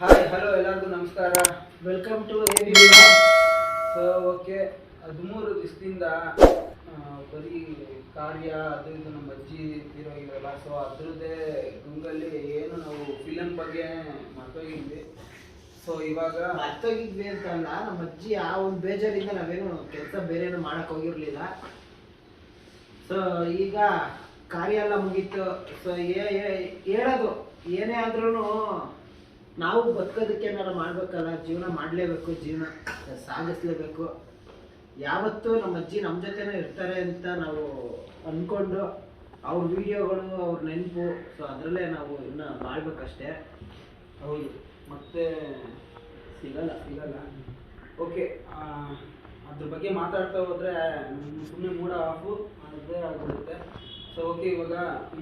Hi hello ಎಲ್ಲರಿಗೂ ನಮಸ್ಕಾರ. Welcome to so okay ಹದಿಮೂರು ದಿವಸದಿಂದ ಬರೀ ಕಾರ್ಯ, ಅದು ಇದು ನಮ್ಮ ಅಜ್ಜಿ ಇರೋಗಿರಲ್ಲ ಸೊ ಅದ್ರದ್ದೇ ಗುಂಗಲ್ಲಿ ಏನು ನಾವು ಫಿಲಮ್ ಬಗ್ಗೆ ಮರ್ತೋಗಿದ್ವಿ. ಸೊ ಇವಾಗ ಮರ್ತೋಗಿದ್ವಿ ಅಂತಲ್ಲ ನಮ್ಮ ಅಜ್ಜಿ ಆ ಒಂದು ಬೇಜಾರಿಂದ ನಾವೇನು ಕೆಲಸ ಬೇರೆ ಏನು ಮಾಡಕ್ ಹೋಗಿರ್ಲಿಲ್ಲ. ಸೊ ಈಗ ಕಾರ್ಯ ಎಲ್ಲ ಮುಗೀತು. ಸೊ ಹೇಳೋದು. ಏನೇ ಆದ್ರೂ ನಾವು ಬದುಕೋದಕ್ಕೆ ಏನಾರು ಮಾಡ್ಬೇಕಲ್ಲ, ಜೀವನ ಮಾಡಲೇಬೇಕು, ಜೀವನ ಸಾಗಿಸ್ಲೇಬೇಕು. ಯಾವತ್ತೂ ನಮ್ಮ ಅಜ್ಜಿ ನಮ್ಮ ಜೊತೆನೇ ಇರ್ತಾರೆ ಅಂತ ನಾವು ಅಂದ್ಕೊಂಡು ಅವ್ರ ವಿಡಿಯೋಗಳು, ಅವ್ರ ನೆನಪು ಸೊ ಅದರಲ್ಲೇ ನಾವು ಇನ್ನು ಮಾಡಬೇಕಷ್ಟೇ. ಹೌದು. ಮತ್ತೆ ಸಿಗಲ್ಲ ಸಿಗಲ್ಲ. ಓಕೆ ಅದ್ರ ಬಗ್ಗೆ ಮಾತಾಡ್ತಾ ಹೋದ್ರೆ ಸುಮ್ಮನೆ ಮೂಡ ಆಫು ಅದೇ ಆಗ್ಬಿಡುತ್ತೆ ಸೊ ಓಕೆ ಇವಾಗ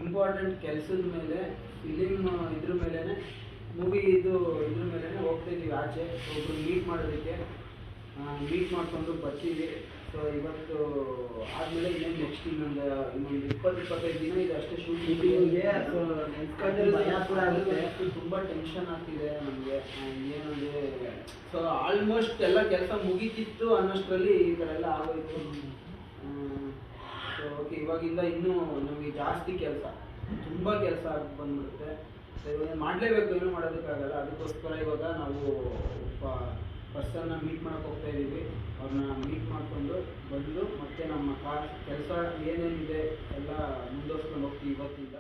ಇಂಪಾರ್ಟೆಂಟ್ ಕೆಲಸದ ಮೇಲೆ ಫಿಲಿಮ್ ಇದ್ರ ಮೇಲೇ ಮೂವಿ ಇದು ಇದ್ರ ಮೇಲೆ ಹೋಗ್ತಾ ಇದೀವಿ ಆಚೆ. ಒಬ್ರು ಮೀಟ್ ಮಾಡೋದಕ್ಕೆ. ಮೀಟ್ ಮಾಡ್ಕೊಂಡು ಬರ್ತೀವಿ ಸೊ ಇವತ್ತು ಆದಮೇಲೆ ಇನ್ನೇನು ನೆಕ್ಸ್ಟ್ ಇನ್ನೊಂದು ಇನ್ನೊಂದು ಇಪ್ಪತ್ತು ಇಪ್ಪತ್ತೈದು ದಿನ ಇದು ಅಷ್ಟೇ ಶೂಟಿಂಗ್ ಇದೆ ಸೊ ಭಯ ಕೂಡ ಆಗುತ್ತೆ. ತುಂಬ ಟೆನ್ಷನ್ ಆಗ್ತಿದೆ ನಮಗೆ. ಏನಂದ್ರೆ ಸೊ ಆಲ್ಮೋಸ್ಟ್ ಎಲ್ಲ ಕೆಲಸ ಮುಗೀತಿತ್ತು ಅನ್ನೋಷ್ಟರಲ್ಲಿ ಈ ಥರ ಎಲ್ಲ ಆಗೋಯ್ತು. ಸೊ ಓಕೆ ಇವಾಗಿಂದ ಇನ್ನೂ ನಮಗೆ ಜಾಸ್ತಿ ಕೆಲಸ ತುಂಬ ಕೆಲಸ ಬಂದ್ಬಿಡುತ್ತೆ. ಮಾಡಲೇಬೇಕು ಏನು ಮಾಡೋದಕ್ಕಾಗಲ್ಲ. ಅದಕ್ಕೋಸ್ಕರ ಇವಾಗ ನಾವು ಪರ್ಸನ್ನ ಮೀಟ್ ಮಾಡಕ್ಕೆ ಹೋಗ್ತಾ ಇದ್ದೀವಿ ಅವ್ರನ್ನ ಮೀಟ್ ಮಾಡಿಕೊಂಡು ಬಂದು ಮತ್ತೆ ನಮ್ಮ ಕಾರ್ ಕೆಲಸ ಏನೇನಿದೆ ಎಲ್ಲ ಮುಂದುವರ್ಸ್ಕೊಂಡು ಹೋಗ್ತೀವಿ ಇವತ್ತಿಂದ.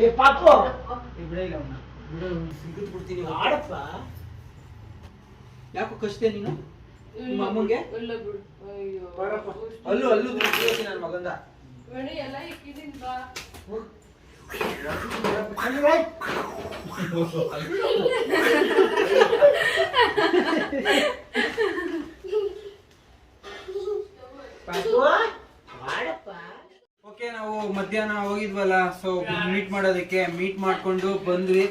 ಏ ಪಾಪು. ಸಿಗದ್ ಬಿಡ್ತೀನಿ. ಆಡಪ್ಪ. ಯಾಕೋ ಕಷ್ಟೇ ನೀನು? ನಿಮ್ಮ ಅಮ್ಮಂಗೆ? ಇಲ್ಲ ಬಿಡು. ಅಯ್ಯೋ. ಅಲ್ಲೂ ಅಲ್ಲೂ ಬಿಡ್ತೀನಿ ನನ್ನ ಮಗಂದ. ಬೇಡಿ ಎಲ್ಲ ಇಕ್ಕಿದೀನಿ ಬಾ. ಪಾಪು. ನಾವು ಮಧ್ಯಾಹ್ನ ಹೋಗಿದ್ವಲ್ಲ ಸೊ ಮೀಟ್ ಮಾಡೋದಕ್ಕೆ ಮೀಟ್ ಮಾಡ್ಕೊಂಡು ಬಂದ್ವಿ.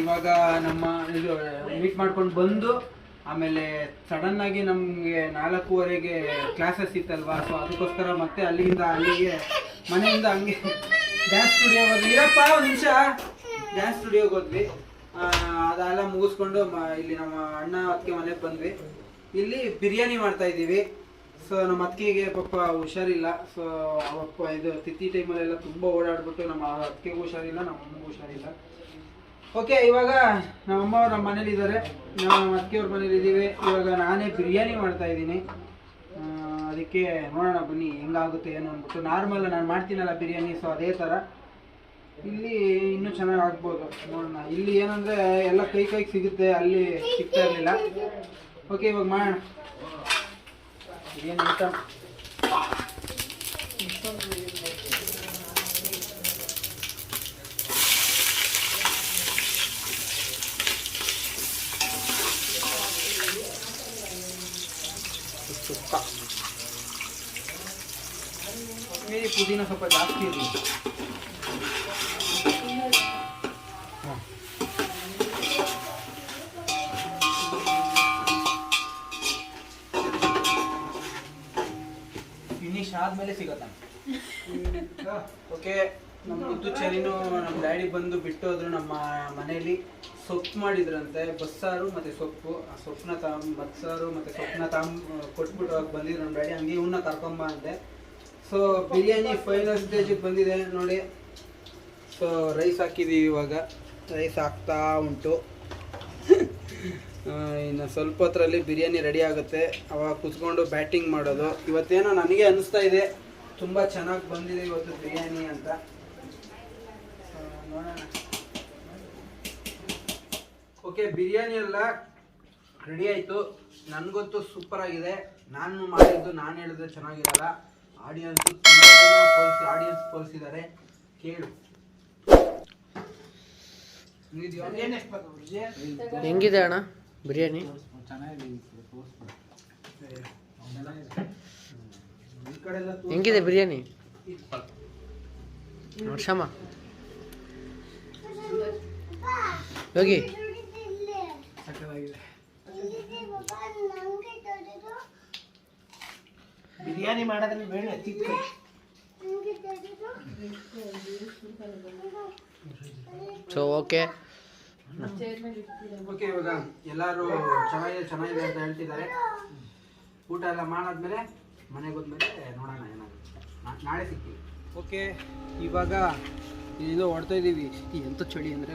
ಇವಾಗ ನಮ್ಮ ಇದು ಮೀಟ್ ಮಾಡ್ಕೊಂಡು ಬಂದು, ಆಮೇಲೆ ಸಡನ್ ಆಗಿ ನಮಗೆ ನಾಲ್ಕೂವರೆಗೆ ಕ್ಲಾಸಸ್ ಇತ್ತಲ್ವಾ ಸೊ ಅದಕ್ಕೋಸ್ಕರ ಮತ್ತೆ ಅಲ್ಲಿಂದ ಅಲ್ಲಿಗೆ, ಮನೆಯಿಂದ ಹಂಗೆ ಡ್ಯಾನ್ಸ್ ಸ್ಟುಡಿಯೋ ಹೋದ್ವಿ. ಇರಪ್ಪ, ಒಂದು ನಿಮಿಷ. ಡ್ಯಾನ್ಸ್ ಸ್ಟುಡಿಯೋಗೆ ಹೋದ್ವಿ. ಅದೆಲ್ಲ ಮುಗಿಸ್ಕೊಂಡು ಇಲ್ಲಿ ನಮ್ಮ ಅಣ್ಣ ಅದಕ್ಕೆ ಮನೆಗೆ ಬಂದ್ವಿ. ಇಲ್ಲಿ ಬಿರಿಯಾನಿ ಮಾಡ್ತಾ ಇದ್ದೀವಿ. ಸೊ ನಮ್ಮ ಅತ್ತಿಗೆ ಪಾಪ ಹುಷಾರಿಲ್ಲ. ಸೊ ಅವಪ್ಪ ಇದು ತಿಥಿ ಟೈಮಲ್ಲೆಲ್ಲ ತುಂಬ ಓಡಾಡ್ಬಿಟ್ಟು ನಮ್ಮ ಅತ್ತಿಗೆಗೂ ಹುಷಾರಿಲ್ಲ ನಮ್ಮ ಅಮ್ಮಗೂ ಹುಷಾರಿಲ್ಲ. ಓಕೆ ಇವಾಗ ನಮ್ಮಮ್ಮ ನಮ್ಮ ಮನೇಲಿ ಇದ್ದಾರೆ. ನಮ್ಮ ಅತ್ತಿಗೆಯವ್ರ ಮನೇಲಿ ಇದ್ದೀವಿ. ಇವಾಗ ನಾನೇ ಬಿರಿಯಾನಿ ಮಾಡ್ತಾ ಇದ್ದೀನಿ. ಅದಕ್ಕೆ ನೋಡೋಣ ಬನ್ನಿ ಹೆಂಗಾಗುತ್ತೆ ಏನು ಅಂದ್ಬಿಟ್ಟು. ನಾರ್ಮಲ್ ನಾನು ಮಾಡ್ತೀನಲ್ಲ ಬಿರಿಯಾನಿ ಸೊ ಅದೇ ಥರ. ಇಲ್ಲಿ ಇನ್ನೂ ಚೆನ್ನಾಗಿ ಆಗ್ಬೋದು. ನೋಡೋಣ. ಇಲ್ಲಿ ಏನಂದರೆ ಎಲ್ಲ ಕೈ ಕೈಗೆ ಸಿಗುತ್ತೆ, ಅಲ್ಲಿ ಸಿಗ್ತಾ ಇರಲಿಲ್ಲ. ಓಕೆ ಇವಾಗ ಮಾಡೋಣ ಏನು ಐಟಮ್ ತುಪ್ಪ ಈ ಪುದೀನ ಸ್ವಲ್ಪ ಜಾಸ್ತಿ ಇರಲಿ ಆದ್ಮೇಲೆ ಸಿಗತ್ತ ಓಕೆ. ನಮ್ಮ ಮುದ್ದು ಚರಿನು ನಮ್ಮ ಡ್ಯಾಡಿ ಬಂದು ಬಿಟ್ಟು ಹೋದ್ರು ನಮ್ಮ ಮನೇಲಿ. ಸೊಪ್ಪು ಮಾಡಿದ್ರಂತೆ ಬಸ್ಸಾರು ಮತ್ತೆ ಸೊಪ್ಪು. ಆ ಸೊಪ್ಪನ್ನ ತಾಮ್ ಬಸ್ಸಾರು ಮತ್ತೆ ಸೊಪ್ಪನ್ನ ತಾಮ್ ಕೊಟ್ಬಿಟ್ಟು ಹೋಗಿ ಬಂದಿದ್ರು ನಮ್ಮ ಡ್ಯಾಡಿ. ಹಂಗೆ ಇವನ್ನ ಕರ್ಕೊಂಬ ಅಂತೆ ಸೊ ಬಿರಿಯಾನಿ ಫೈನಲ್ ಸ್ಟೇಜಿಗೆ ಬಂದಿದೆ ನೋಡಿ. ಸೊ ರೈಸ್ ಹಾಕಿದ್ದೀವಿ ಇವಾಗ. ರೈಸ್ ಹಾಕ್ತಾ ಉಂಟು. ಇನ್ನು ಸ್ವಲ್ಪ ಹೊತ್ತರಲ್ಲಿ ಬಿರಿಯಾನಿ ರೆಡಿ ಆಗುತ್ತೆ. ಅವಾಗ ಕುತ್ಕೊಂಡು ಬ್ಯಾಟಿಂಗ್ ಮಾಡೋದು. ಇವತ್ತೇನೋ ನನಗೆ ಅನಿಸ್ತಾ ಇದೆ ತುಂಬ ಚೆನ್ನಾಗಿ ಬಂದಿದೆ ಇವತ್ತು ಬಿರಿಯಾನಿ ಅಂತ. ನೋಡೋಣ. ಓಕೆ ಬಿರಿಯಾನಿ ಎಲ್ಲ ರೆಡಿ ಆಯಿತು. ನನಗಂತೂ ಸೂಪರ್ ಆಗಿದೆ. ನಾನು ಮಾಡಿದ್ದು ನಾನು ಹೇಳಿದ್ರೆ ಚೆನ್ನಾಗಿರಲ್ಲ. ಆಡಿಯನ್ಸು ಪೋಲ್ಸಿ ಆಡಿಯನ್ಸ್ ಪೋಲಿಸಿದ್ದಾರೆ ಕೇಳು? ಹೆಂಗಿದೆ ಅಣ್ಣ? ಬಿರಿಯಾನಿ. ಹೆಂಗಿದೆ ಬಿರಿಯಾನಿ? ವರ್ಷಮ್ಮ ಹೋಗಿ. ಬಿರಿಯಾನಿ ಮಾಡೋದ್ರಲ್ಲಿ ಬೇಡ ತಿಕ್ಕು. ಸೊ ಓಕೆ ಓಕೆ ಇವಾಗ ಎಲ್ಲರೂ ಚೆನ್ನಾಗಿದೆ ಚೆನ್ನಾಗಿದೆ ಅಂತ ಹೇಳ್ತಿದ್ದಾರೆ. ಊಟ ಎಲ್ಲ ಮಾಡಾದ್ಮೇಲೆ ಮನೆಗೆ ಹೋದ್ಮೇಲೆ ನೋಡೋಣ ಏನಾಗುತ್ತೆ. ನಾಳೆ ಸಿಗ್ತೀವಿ. ಓಕೆ ಇವಾಗ ಇದು ಹೊಡ್ತಾ ಇದ್ದೀವಿ ಎಂತ ಚಳಿ ಅಂದರೆ?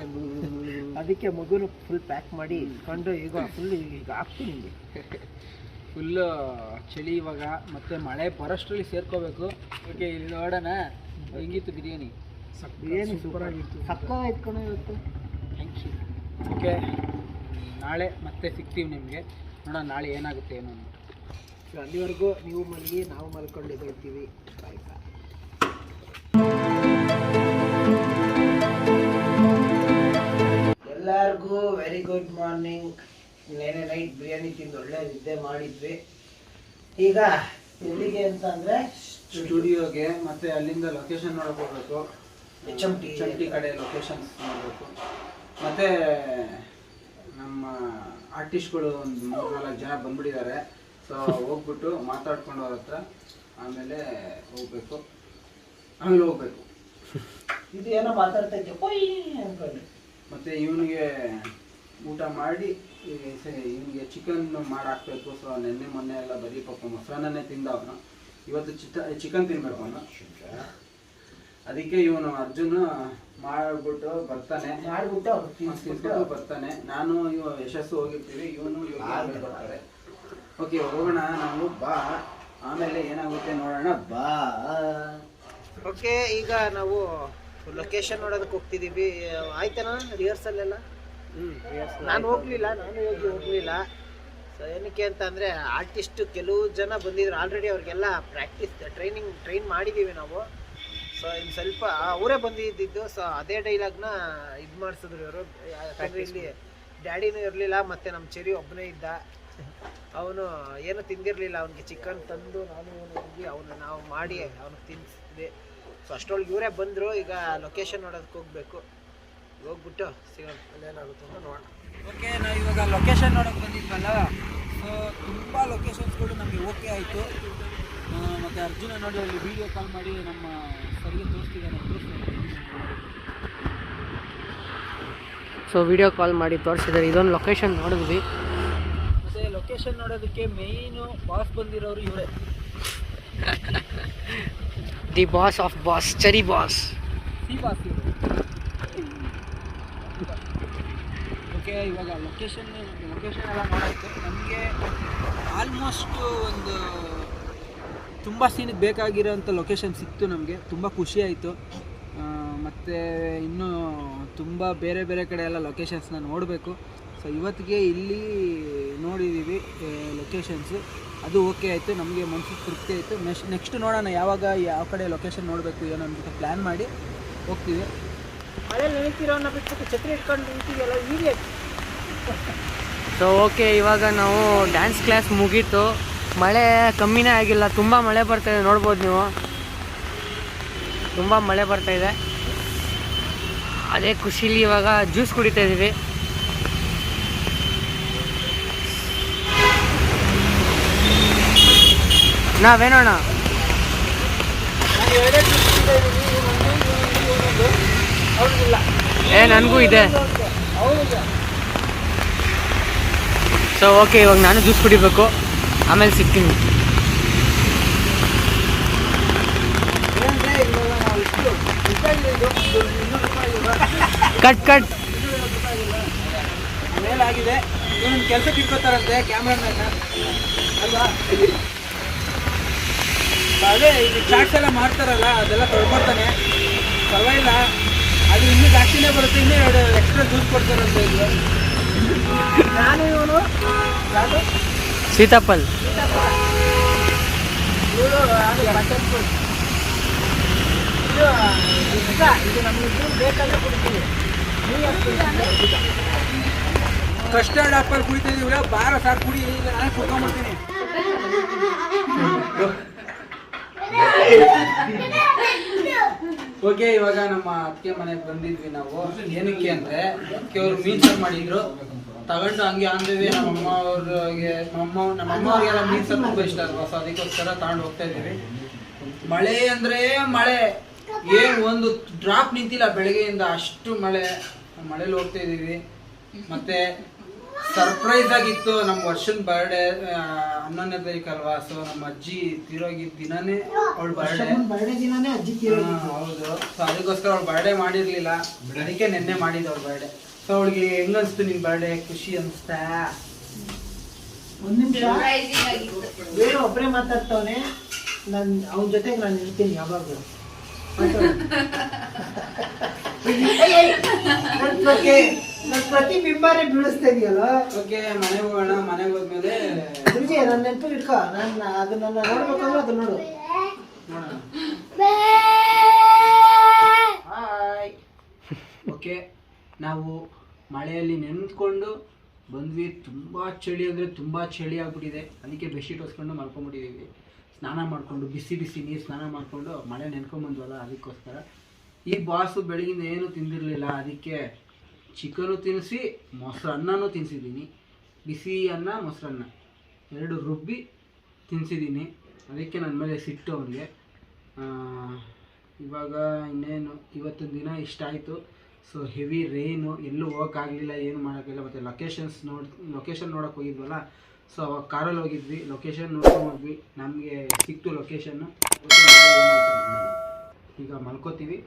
ಅದಕ್ಕೆ ಮಗುನು ಫುಲ್ ಪ್ಯಾಕ್ ಮಾಡಿ ಕಂಡು ಈಗ ಫುಲ್ ಈಗ ಹಾಕ್ತೀನಿ ನಿಮಗೆ ಫುಲ್ಲು ಚಳಿ ಇವಾಗ ಮತ್ತೆ ಮಳೆ ಬರೋಷ್ಟರಲ್ಲಿ ಸೇರ್ಕೋಬೇಕು. ಓಕೆ ಇಲ್ಲಿ ನೋಡೋಣ. ಹೆಂಗಿತ್ತು ಬಿರಿಯಾನಿ? ಬಿರಿಯಾನಿ ಸೂಪರ್ ಆಗಿತ್ತು. ಸಕ್ಕ ಇಟ್ಕೊಂಡು ಇವತ್ತು. ಥ್ಯಾಂಕ್ ಯು ಓಕೆ ನಾಳೆ ಮತ್ತೆ ಸಿಗ್ತೀವಿ ನಿಮಗೆ. ನೋಡೋಣ ನಾಳೆ ಏನಾಗುತ್ತೆ ಏನು ಅಂದ್ಬಿಟ್ಟು. ಸೊ ಅಲ್ಲಿವರೆಗೂ ನೀವು ಮಲಗಿ ನಾವು ಮಲ್ಕೊಂಡು ಎದ್ದೇಳ್ತೀವಿ ಬಾಯ್ ಬಾಯ್ ಎಲ್ಲರಿಗೂ ವೆರಿ ಗುಡ್ ಮಾರ್ನಿಂಗ್ ನೆನೆ ನೈಟ್ ಬಿರಿಯಾನಿ ತಿಂದು ಒಳ್ಳೆ ನಿದ್ದೆ ಮಾಡಿದ್ವಿ. ಈಗ ಎಲ್ಲಿಗೆ ಅಂತ ಅಂದ್ರೆ ಸ್ಟುಡಿಯೋಗೆ ಮತ್ತೆ ಅಲ್ಲಿಂದ ಲೊಕೇಶನ್ ನೋಡಕ್ ಹೋಗ್ಬೇಕು ಎಂ ಟಿ ಕಡೆ ಲೊಕೇಶನ್ ನೋಡಬೇಕು. ಮತ್ತೆ ನಮ್ಮ ಆರ್ಟಿಸ್ಟ್ಗಳು ಒಂದು ಮೂರು ನಾಲ್ಕು ಜನ ಬಂದ್ಬಿಟ್ಟಿದ್ದಾರೆ. ಸೊ ಹೋಗ್ಬಿಟ್ಟು ಮಾತಾಡ್ಕೊಂಡು ಅವ್ರ ಹತ್ರ ಆಮೇಲೆ ಹೋಗ್ಬೇಕು. ಆಮೇಲೆ ಹೋಗ್ಬೇಕು. ಇದು ಏನೋ ಮಾತಾಡ್ತಾ ಇದ್ದೆ ಕೊಯ್ ಅನ್ಕೊಂಡು ಮತ್ತೆ ಇವನಿಗೆ ಊಟ ಮಾಡಿ ಇವನಿಗೆ ಚಿಕನ್ ಮಾಡಿ ಹಾಕ್ಬೇಕು ಸೊ ನೆನ್ನೆ ಮೊನ್ನೆ ಎಲ್ಲ ಬರೀ ಪಾಪ ಮೊಸರನ್ನೇ ತಿಂದ ಅವನು. ಇವತ್ತು ಚಿಟ ಚಿಕನ್ ತಿನ್ಬೇಕು ಅವನು. ಅದಕ್ಕೆ ಇವನು ಅರ್ಜುನ್ ಮಾಡ್ಬಿಟ್ಟು ಬರ್ತಾನೆ. ಮಾಡ್ಬಿಟ್ಟು ಅವ್ರು ತಿನ್ಸ್ಬಿಟ್ಟು ತಿನ್ಸ್ಬಿಟ್ಟು ಬರ್ತಾನೆ. ನಾನು ಇವ ಯಶಸ್ಸು ಹೋಗಿರ್ತೀವಿ ಇವನು ಇವಾಗ ಬರ್ತಾರೆ. ಓಕೆ ಹೋಗೋಣ ನಾವು ಬಾ. ಆಮೇಲೆ ಏನಾಗುತ್ತೆ ನೋಡೋಣ ಬಾ. ಓಕೆ ಈಗ ನಾವು ಲೊಕೇಶನ್ ನೋಡೋದಕ್ಕೆ ಹೋಗ್ತಿದೀವಿ. ಆಯ್ತಾನ ರಿಹರ್ಸಲ್ ಎಲ್ಲ? ನಾನು ಹೋಗ್ಲಿಲ್ಲ ನಾನು ಹೋಗಿ ಹೋಗ್ಲಿಲ್ಲ. ಸೊ ಏನಕ್ಕೆ ಅಂತ ಅಂದರೆ ಆರ್ಟಿಸ್ಟ್ ಕೆಲವು ಜನ ಬಂದಿದ್ರು. ಆಲ್ರೆಡಿ ಅವ್ರಿಗೆಲ್ಲ ಪ್ರಾಕ್ಟೀಸ್ ಟ್ರೈನಿಂಗ್ ಟ್ರೈನ್ ಮಾಡಿದ್ದೀವಿ ನಾವು. ಸೊ ಸ್ವಲ್ಪ ಅವರೇ ಬಂದಿದ್ದು ಸೊ ಅದೇ ಡೈಲಾಗ್ನ ಇದು ಮಾಡಿಸಿದ್ರು ಇವರು. ಯಾಕಂದ್ರೆ ಇಲ್ಲಿ ಡ್ಯಾಡಿನೂ ಇರಲಿಲ್ಲ ಮತ್ತು ನಮ್ಮ ಚೆರಿ ಒಬ್ಬನೇ ಇದ್ದ. ಅವನು ಏನು ತಿಂದಿರಲಿಲ್ಲ ಅವನಿಗೆ ಚಿಕನ್ ತಂದು ನಾನು ಹೋಗಿ ಅವನು ನಾವು ಮಾಡಿ ಅವನಿಗೆ ತಿನ್ನಿಸಿದ್ವಿ ಸೊ ಅಷ್ಟರೊಳಗೆ ಇವರೇ ಬಂದರು ಈಗ ಲೊಕೇಶನ್ ನೋಡೋದಕ್ಕೆ ಹೋಗ್ಬೇಕು. ಹೋಗ್ಬಿಟ್ಟು ಸಿಗೋಣ ಅಲ್ಲೇನಾಗುತ್ತೆ ಅಂತ ನೋಡೋಣ. ಓಕೆ ನಾವು ಇವಾಗ ಲೊಕೇಶನ್ ನೋಡೋಕೆ ಬಂದಿದ್ವಲ್ಲ ಸೊ ತುಂಬ ಲೊಕೇಶನ್ಸ್ಗಳು ನಮಗೆ ಓಕೆ ಆಯಿತು. ಮತ್ತು ಅರ್ಜುನ ನೋಡಿ ಅಲ್ಲಿ ವಿಡಿಯೋ ಕಾಲ್ ಮಾಡಿ ನಮ್ಮ ಸರಿಗೆ ಸೊ ವಿಡಿಯೋ ಕಾಲ್ ಮಾಡಿ ತೋರಿಸಿದ್ದಾರೆ. ಇದೊಂದು ಲೊಕೇಶನ್ ನೋಡಿದ್ವಿ. ಮತ್ತೆ ಲೊಕೇಶನ್ ನೋಡೋದಕ್ಕೆ ಮೇಯ್ನು ಬಾಸ್ ಬಂದಿರೋರು ಇವರೇ. ದಿ ಬಾಸ್ ಆಫ್ ಬಾಸ್ ಚರಿ ಬಾಸ್ ಸಿ ಬಾಸ್ ಓಕೆ ಇವಾಗ ಲೊಕೇಶನ್ ಲೊಕೇಶನ್ ಎಲ್ಲ ನೋಡೋಕ್ಕೆ ನಮಗೆ ಆಲ್ಮೋಸ್ಟ್ ಒಂದು ತುಂಬ ಸೀನಿಗೆ ಬೇಕಾಗಿರೋಂಥ ಲೊಕೇಶನ್ ಸಿಕ್ತು ನಮಗೆ. ತುಂಬ ಖುಷಿ ಆಯಿತು. ಮತ್ತು ಇನ್ನೂ ತುಂಬ ಬೇರೆ ಬೇರೆ ಕಡೆ ಎಲ್ಲ ಲೊಕೇಶನ್ಸ್ನ ನೋಡಬೇಕು. ಸೊ ಇವತ್ತಿಗೆ ಇಲ್ಲಿ ನೋಡಿದ್ದೀವಿ ಲೊಕೇಶನ್ಸು ಅದು ಓಕೆ ಆಯಿತು. ನಮಗೆ ಮನಸ್ಸಿಗೆ ತೃಪ್ತಿ ಆಯಿತು. ನೆಕ್ಸ್ಟ್ ನೆಕ್ಸ್ಟ್ ನೋಡೋಣ ಯಾವಾಗ ಯಾವ ಕಡೆ ಲೊಕೇಶನ್ ನೋಡಬೇಕು ಏನೋ ಅಂತ ಪ್ಲ್ಯಾನ್ ಮಾಡಿ ಹೋಗ್ತೀವಿ. ಮಳೆ ನೆನೀತಿರೋನ್ನ ಬಿಟ್ಬಿಟ್ಟು ಛತ್ರಿ ಇಟ್ಕೊಂಡು ನಿಂತಿದೆಯಲ್ಲ ಹೀಗೆ. ಸೊ ಓಕೆ ಇವಾಗ ನಾವು ಡ್ಯಾನ್ಸ್ ಕ್ಲಾಸ್ ಮುಗೀತು. ಮಳೆ ಕಮ್ಮಿನೇ ಆಗಿಲ್ಲ, ತುಂಬ ಮಳೆ ಬರ್ತಾಯಿದೆ ನೋಡ್ಬೋದು ನೀವು. ತುಂಬ ಮಳೆ ಬರ್ತಾಯಿದೆ ಅದೇ ಖುಷಿಲಿ ಇವಾಗ ಜ್ಯೂಸ್ ಕುಡಿತಾ ಇದ್ದೀವಿ ನಾವೇನೋಣ ಏ, ನನಗೂ ಇದೆ. ಸೊ ಓಕೆ ಇವಾಗ ನಾನು ಜ್ಯೂಸ್ ಕುಡಿಬೇಕು. ಆಮೇಲೆ ಇದು ಇವಾಗ ಕಟ್ ಕಟ್. ಮೇಲಾಗಿದೆ ಇವನು ಕೆಲಸಕ್ಕೆ ಇಟ್ಕೋತಾರಂತೆ ಕ್ಯಾಮ್ರಾಮನ್ನ ಅಲ್ವಾ ಅದೇ ಈಗ ಚಾಟ್ಸ್ ಎಲ್ಲ ಮಾಡ್ತಾರಲ್ಲ, ಅದೆಲ್ಲ ತೊಳ್ಕೊಡ್ತಾನೆ. ಪರವಾಗಿಲ್ಲ. ಅದು ಇನ್ನೂ ಜಾಸ್ತಿನೇ ಬರುತ್ತೆ, ಇನ್ನೂ ಎರಡು ಎಕ್ಸ್ಟ್ರಾ ಜ್ಯೂಸ್ ಕೊಡ್ತಾರಂತೆ ಇದು ನಾನು ಇವನು. ಯಾವುದು ಸೀತಾಫಲ್. ಕಸ್ಟರ್ಡ್ ಆಪಲ್ ಕುಡಿತಿದ್ದೀವಿ ಬಾರ ಸಾರ್ ಕುಡಿ ಇಲ್ಲ ನಾನು ಕುಡ್ಕೊಂಡ್ಬಿಡ್ತೀನಿ ಓಕೆ ಇವಾಗ ನಮ್ಮ ಅಕ್ಕೆ ಮನೆಗೆ ಬಂದಿದ್ವಿ ನಾವು. ಏನಕ್ಕೆ ಅಂದ್ರೆ ಅಕ್ಕಿಯವರು ಅವರು ಮೀನ್ ಸಾರು ಮಾಡಿದ್ರು. ತಗೊಂಡು ಹಂಗೆ ಅಂದಿವಿ ನಮ್ಮ ಅಮ್ಮ ಅವ್ರಿಗೆ ನಮ್ಮ ನಮ್ಮ ಅಮ್ಮ ಅವ್ರಿಗೆಲ್ಲ ಮೀನು ಸಾರು ತುಂಬಾ ಇಷ್ಟ ಅಲ್ವಾ? ಸೊ ಅದಕ್ಕೋಸ್ಕರ ತಗೊಂಡು ಹೋಗ್ತಾ ಇದೀವಿ ಮಳೆ ಅಂದ್ರೆ ಮಳೆ. ಏನ್ ಒಂದು ಡ್ರಾಪ್ ನಿಂತಿಲ್ಲ. ಬೆಳಗ್ಗೆಯಿಂದ ಅಷ್ಟು ಮಳೆ. ಮಳೆಲಿ ಹೋಗ್ತಾ ಇದೀವಿ ಮತ್ತೆ ಸರ್ಪ್ರೈಸ್ ಆಗಿತ್ತು. ನಮ್ಮ ವರ್ಷನ್ ಬರ್ಡೇ ಹನ್ನೊಂದನೇ ತಾರೀಕು ಅಲ್ವಾ? ಸೊ ನಮ್ಮ ಅಜ್ಜಿ ತೀರೋಗಿದ್ದ ದಿನನೇ ಅವಳ ಬರ್ಡೇ ಬರ್ಡೇ ದಿನಾನೇ ಅಜ್ಜಿ ಹೌದು. ಸೊ ಅದಕ್ಕೋಸ್ಕರ ಅವ್ಳ ಬರ್ಡೇ ಮಾಡಿರ್ಲಿಲ್ಲ. ಅದಕ್ಕೆ ನಿನ್ನೆ ಮಾಡಿದ್ದು ಅವ್ಳ ಬರ್ಡೇ ಸೊ ಅವಳಿಗೆ ಹೆಂಗನ್ಸ್ತು ನಿನ್ ಬರ್ಡೇ ಖುಷಿ ಅನ್ಸ್ತಾ? ಒಂದ್ ನಿಮಿಷ. ಸರ್ಪ್ರೈಸಿಂಗ್ ಆಗಿತ್ತು. ಬೇರೆ ಒಬ್ಬರೇ ಮಾತಾಡ್ತವನೆ. ನಾನು ಅವನ ಜೊತೆಗೆ ನಾನು ಇರ್ತೀನಿ ಯಾವಾಗಲೂ. ನನ್ ಪ್ರತಿ ನನ್ ಪ್ರತಿ ಬಿಂಬಾರೆ ಬೀಳಿಸ್ತಾ ಇದೆಯಲ್ಲ? ಓಕೆ ಮನೆಗೆ ಹೋಗೋಣ ಮನೆಗೆ ಹೋದ್ಮೇಲೆ ಗುರುಜಿ ನನ್ನ ನೆನಪು ಇಟ್ಕೋ. ನಾನು ಅದನ್ನ ನೋಡ್ಬೇಕಂದ್ರೆ ಅದು ನೋಡು. ಹಾಯ್ ಓಕೆ ನಾವು ಮಳೆಯಲ್ಲಿ ನೆನೆದ್ಕೊಂಡು ಬಂದ್ವಿ. ತುಂಬ ಚಳಿ ಅಂದರೆ ತುಂಬ ಚಳಿ ಆಗ್ಬಿಟ್ಟಿದೆ. ಅದಕ್ಕೆ ಬೆಡ್ಶೀಟ್ ಹೊಸ್ಕೊಂಡು ಮಲ್ಕೊಂಡ್ಬಿಟ್ಟಿದ್ದೀವಿ ಸ್ನಾನ ಮಾಡಿಕೊಂಡು, ಬಿಸಿ ಬಿಸಿ ನೀರು ಸ್ನಾನ ಮಾಡಿಕೊಂಡು ಮಳೆ ನೆನ್ಕೊಂಬಂದ್ವಲ್ಲ ಅದಕ್ಕೋಸ್ಕರ. ಈ ಬಾಸು ಬೆಳಗಿಂದ ಏನೂ ತಿಂದಿರಲಿಲ್ಲ. ಅದಕ್ಕೆ ಚಿಕನು ತಿನ್ನಿಸಿ ಮೊಸರನ್ನನೂ ತಿನ್ನಿಸಿದ್ದೀನಿ ಬಿಸಿ ಅನ್ನ ಮೊಸರನ್ನ ಎರಡು ರುಬ್ಬಿ ತಿನ್ನಿಸಿದ್ದೀನಿ ಅದಕ್ಕೆ ನನ್ನ ಮೇಲೆ ಸಿಟ್ಟು ಅವನಿಗೆ. ಇವಾಗ ಇನ್ನೇನು, ಇವತ್ತಿನ ದಿನ ಇಷ್ಟ ಆಯಿತು ಸೊ ಹೆವಿ ರೈನು ಎಲ್ಲೂ ಹೋಗೋಕ್ಕಾಗಲಿಲ್ಲ ಏನು ಮಾಡೋಕ್ಕಿಲ್ಲ ಮತ್ತು ಲೊಕೇಶನ್ಸ್ ನೋಡಿ ಲೊಕೇಶನ್ ನೋಡೋಕೆ ಹೋಗಿದ್ವಲ್ಲ? ಸೊ ಅವಾಗ ಕಾರಲ್ಲಿ ಹೋಗಿದ್ವಿ. ಲೊಕೇಶನ್ ನೋಡ್ಕೊಂಡು ಹೋದ್ವಿ. ನಮಗೆ ಸಿಕ್ತು ಲೊಕೇಶನ್ನು ಈಗ ಮಲ್ಕೋತೀವಿ.